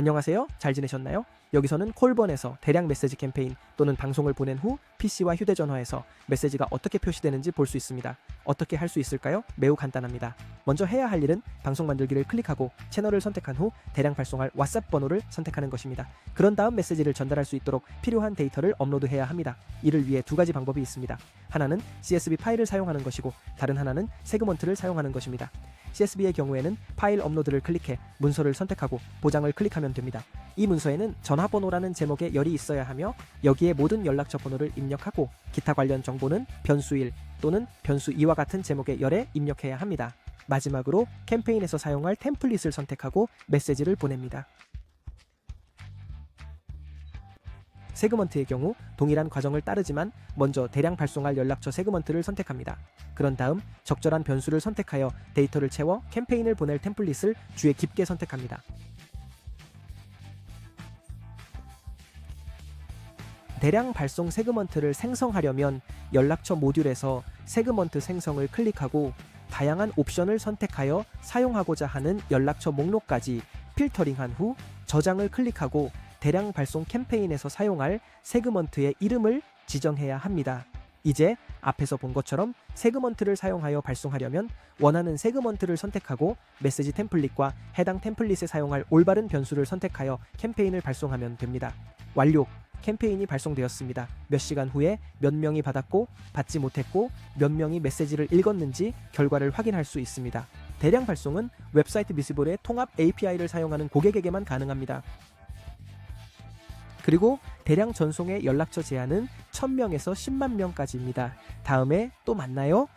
안녕하세요. 잘 지내셨나요? 여기서는 콜번에서 대량 메시지 캠페인 또는 방송을 보낸 후 PC와 휴대전화에서 메시지가 어떻게 표시되는지 볼 수 있습니다. 어떻게 할 수 있을까요? 매우 간단합니다. 먼저 해야 할 일은 방송 만들기를 클릭하고 채널을 선택한 후 대량 발송할 왓츠앱 번호를 선택하는 것입니다. 그런 다음 메시지를 전달할 수 있도록 필요한 데이터를 업로드해야 합니다. 이를 위해 두 가지 방법이 있습니다. 하나는 CSV 파일을 사용하는 것이고 다른 하나는 세그먼트를 사용하는 것입니다. CSV의 경우에는 파일 업로드를 클릭해 문서를 선택하고 보장을 클릭하면 됩니다. 이 문서에는 전화번호라는 제목의 열이 있어야 하며 여기에 모든 연락처 번호를 입력하고 기타 관련 정보는 변수 1 또는 변수 2와 같은 제목의 열에 입력해야 합니다. 마지막으로 캠페인에서 사용할 템플릿을 선택하고 메시지를 보냅니다. 세그먼트의 경우 동일한 과정을 따르지만 먼저 대량 발송할 연락처 세그먼트를 선택합니다. 그런 다음 적절한 변수를 선택하여 데이터를 채워 캠페인을 보낼 템플릿을 주에 깊게 선택합니다. 대량 발송 세그먼트를 생성하려면 연락처 모듈에서 세그먼트 생성을 클릭하고 다양한 옵션을 선택하여 사용하고자 하는 연락처 목록까지 필터링한 후 저장을 클릭하고 대량 발송 캠페인에서 사용할 세그먼트의 이름을 지정해야 합니다. 이제 앞에서 본 것처럼 세그먼트를 사용하여 발송하려면 원하는 세그먼트를 선택하고 메시지 템플릿과 해당 템플릿에 사용할 올바른 변수를 선택하여 캠페인을 발송하면 됩니다. 완료! 캠페인이 발송되었습니다. 몇 시간 후에 몇 명이 받았고 받지 못했고 몇 명이 메시지를 읽었는지 결과를 확인할 수 있습니다. 대량 발송은 웹사이트 미스볼의 통합 API를 사용하는 고객에게만 가능합니다. 그리고 대량 전송의 연락처 제한은 1000명에서 10만 명까지입니다. 다음에 또 만나요.